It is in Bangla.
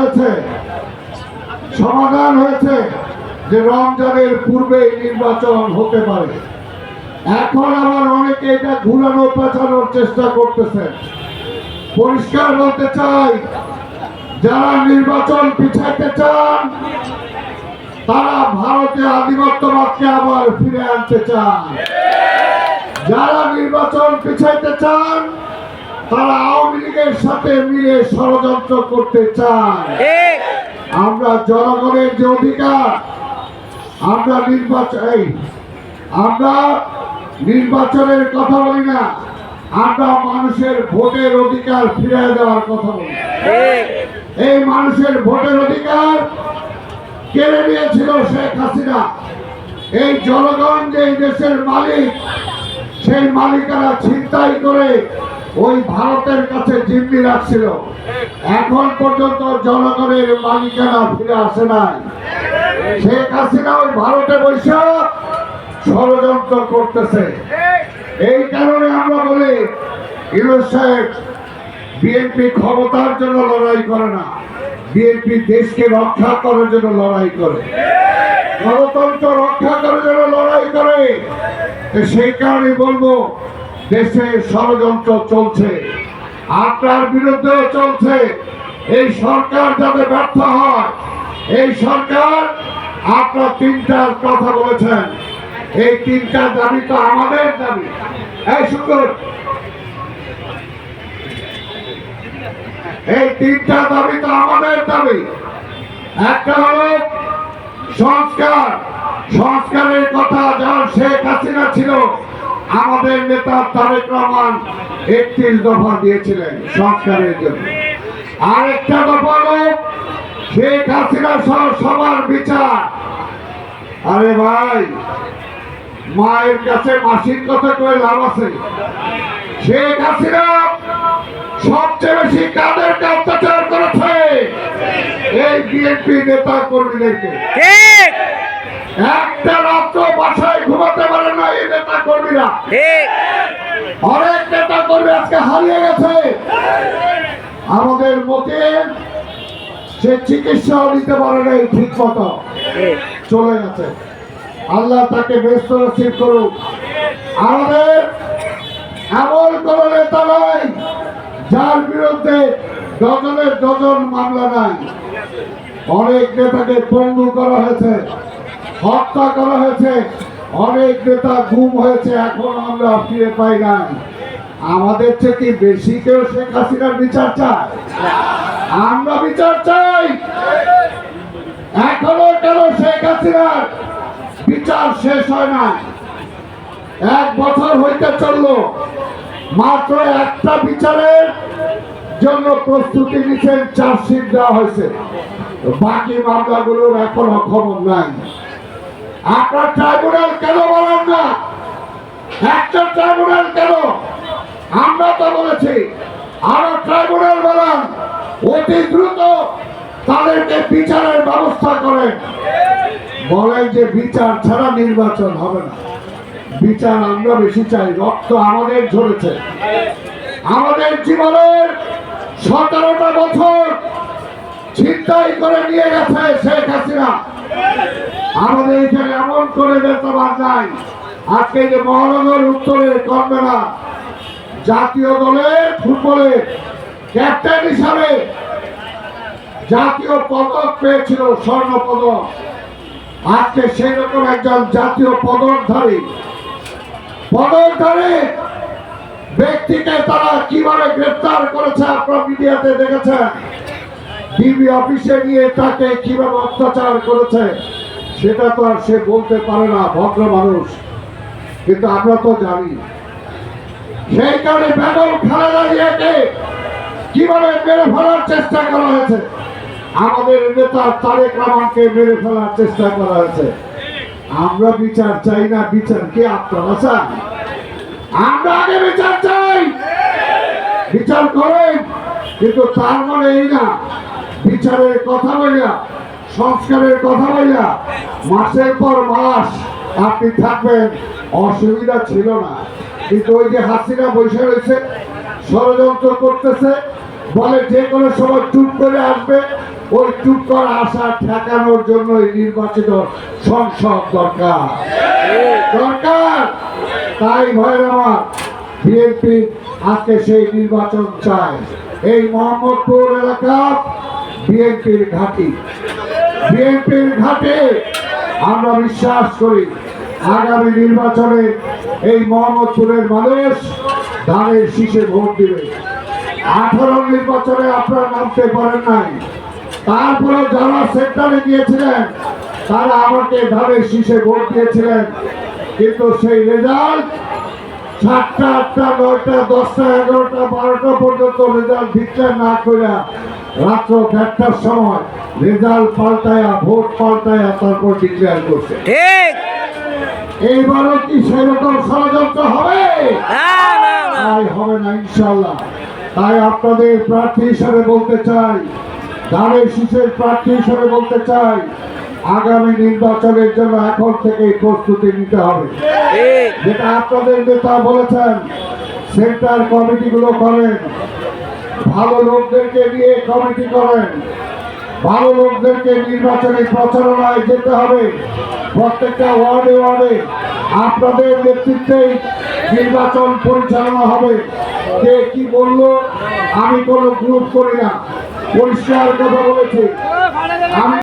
হয়েছে, সমাধান হয়েছে যে রমজানের পূর্বে নির্বাচন হতে পারে। এখন আবার অনেকে এটা ঘুরানো, পেঁচানোর চেষ্টা করতেছেন। পরিষ্কার বলতে চাই, যারা নির্বাচন পিছাইতে চান, তারা ভারতে আধিপত্যবাদকে আবার ফিরে আনতে চান। যারা নির্বাচন পিছাইতে চান তারা আওয়ামী লীগের সাথে মিলে ষড়যন্ত্র করতে চায়। আমরা জনগণের যে অধিকার আমরা নির্বাচন এই, আমরা নির্বাচনের কথা বলি না আমরা মানুষের ভোটের অধিকার ফিরে দেওয়ার কথা বলি। এই মানুষের ভোটের অধিকার কেড়ে নিয়েছিল শেখ হাসিনা। এই জনগণ যে দেশের মালিক সেই মালিকারা ছিনতাই করে ওই ভারতের কাছে জিম্মি রাখছিল। এখন পর্যন্ত জনগণের মালিকানা ফিরে আসে নাই। শেখ হাসিনা ওই ভারতে বসে ষড়যন্ত্র করতেছে। এই কারণে আমরা বলি, ইউনুস সাহেব বিএনপি ক্ষমতার জন্য লড়াই করে না। বিএনপি দেশকে রক্ষা করার জন্য লড়াই করে। গণতন্ত্র রক্ষা করার জন্য লড়াই করে। সেই কারণে বলব দেশে ষড়যন্ত্র চলছে, আপনার বিরুদ্ধেও চলছে। এই সরকার যাতে ব্যর্থ হয়, এই সরকার আপনার তিনটার কথা বলেছেন। এই তিনটা দাবি তো আমাদের দাবি। এই সুন্দর এই তিনটা দাবি তো আমাদের দাবি। একটা হলো সংস্কার। সংস্কারের কথা যখন শেখ হাসিনা ছিল আমাদের নেতা তারেক রহমান একত্রিশ দফা দিয়েছিলেন সংস্কারের জন্য। আরেকটা দফা শেখ হাসিনা সহ সবার বিচার। আরে ভাই মায়ের কাছে মাসির কথা কয়ে লাভ আছে। শেখ হাসিনা সবচেয়ে বেশি কাদেরকে অত্যাচার করেছে? এই বিএনপি নেতা কর্মীদেরকে। একটা রাত্র বাসায় কর্মীরা। অনেক নেতা কর্মী আজকে হারিয়ে গেছে। আমাদের মতে সে চিকিৎসাও নিতে পারে নাই ঠিক মতো। চলে গেছে। আল্লাহ তাকে ব্যস্ত নসিব করুক। আমাদের এমন কোন নেতা নাই যার বিরুদ্ধে ডজনের ডজন মামলা নাই। অনেক নেতাকে পঙ্গু করা হয়েছে হত্যা করা হয়েছে। অনেক নেতা গুম হয়েছে, এখন আমরা ফিরে পাই নাই। আমাদের চেয়ে কি বেশি কেউ শেখ হাসিনার বিচার চায়? আমরা বিচার চাই। এখনও কেন শেখ হাসিনার বিচার শেষ হয় না এক বছর হইতে চলল, মাত্র একটা বিচারের জন্য প্রস্তুতি নিচ্ছেন চার্জশিট দেওয়া হয়েছে। বাকি মামলাগুলোর এখনও খবর নাই। আপনার ট্রাইব্যুনাল কেন বলেন না? একটা ট্রাইব্যুনাল কেন? আমরা তো বলেছি, আরও ট্রাইব্যুনাল বলেন অতি দ্রুত তাদেরকে বিচারের ব্যবস্থা করেন। বলেন যে বিচার ছাড়া নির্বাচন হবে না। বিচার আমরা বেশি চাই, রক্ত আমাদের ঝরেছে। আমাদের জীবনের সতেরোটা বছর ছিনতাই করে নিয়ে গেছে শেখ হাসিনা। আমাদের এখানে এমন করে বেতন নাই। আজকে যে মহানগর উত্তরে কর্মেরা জাতীয় দলের ফুটবলের ক্যাপ্টেন হিসাবে জাতীয় পদক পেয়েছিল, স্বর্ণ পদক। আজকে সেই রকম একজন জাতীয় পদকধারী। পদকধারী ব্যক্তিকে তারা কীভাবে গ্রেফতার করেছে আপনার মিডিয়াতে দেখেছেন। ডিবি অফিসে নিয়ে তাকে কীভাবে অত্যাচার করেছে সেটা তো আর সে বলতে পারে না ভদ্র মানুষ। কিন্তু আমরা তো জানি। সেই কারণে বেগম খালেদা জিয়াকে কীভাবে মেরে ফেলার চেষ্টা করা হয়েছে আমাদের নেতা তারেক রহমানকে মেরে ফেলার চেষ্টা করা হয়েছে। আমরা বিচার চাই না বিচার কে আপনারা চান? আমরা আগে বিচার চাই। বিচার করেন কিন্তু তার মানে এই না বিচারের কথা বলিয়া, সংস্কারের কথা বলিয়া, মাসের পর মাস আপনি থাকবেন, অসুবিধা ছিল না। কিন্তু ওই যে হাসিনা বসে রয়েছে, ষড়যন্ত্র করতেছে, বলে যে কোনো সময় চুপ করে আসবে, ওই চুপ করা আশা ঠেকানোর জন্য নির্বাচিত সংসদ দরকার। দরকার! তাই ভয়ের আমার, বিএনপি আজকে সেই নির্বাচন চায়। এই মোহাম্মদপুর এলাকা বিএনপির ঘাঁটি। বিএনপির ঘাটে, আমরা বিশ্বাস করি, আগামী নির্বাচনে এই মোহাম্মদপুরের মানুষ ধানের শীষে ভোট দিবে। আঠারো নির্বাচনে আপনারা নামতে পারেন নাই। তারপরে যারা সেন্টারে গিয়েছিলেন, তারা আমাকে ধানের শীষে ভোট দিয়েছিলেন। কিন্তু সেই রেজাল্ট সাতটা আটটা, নয়টা, দশটা, এগারোটা, বারোটা পর্যন্ত রেজাল্ট ডিক্লেয়ার না করে রাত্র দেড়টার সময় রেজাল্ট পাল্টায়া ভোট পাল্টায়া তারপর ডিক্লেয়ার করছে। ঠিক। এইবারও কি সেরকম ষড়যন্ত্র হবে? তাই হবে না ইনশাল্লাহ তাই আপনাদের প্রার্থী হিসাবে বলতে চাই ধানের শীষের প্রার্থী হিসাবে বলতে চাই আগামী নির্বাচনের জন্য এখন থেকেই প্রস্তুতি নিতে হবে। যেটা আপনাদের নেতা বলেছেন সেন্টার কমিটিগুলো করেন ভালো লোকদেরকে নিয়ে কমিটি করেন। ভালো লোকদেরকে নির্বাচনী প্রচারণায় যেতে হবে। প্রত্যেকটা ওয়ার্ডে ওয়ার্ডে আপনাদের নেতৃত্বেই নির্বাচন পরিচালনা হবে। কে কি বলল, আমি কোনো গ্রুপ করি না। পরিষ্কার কথা বলেছি।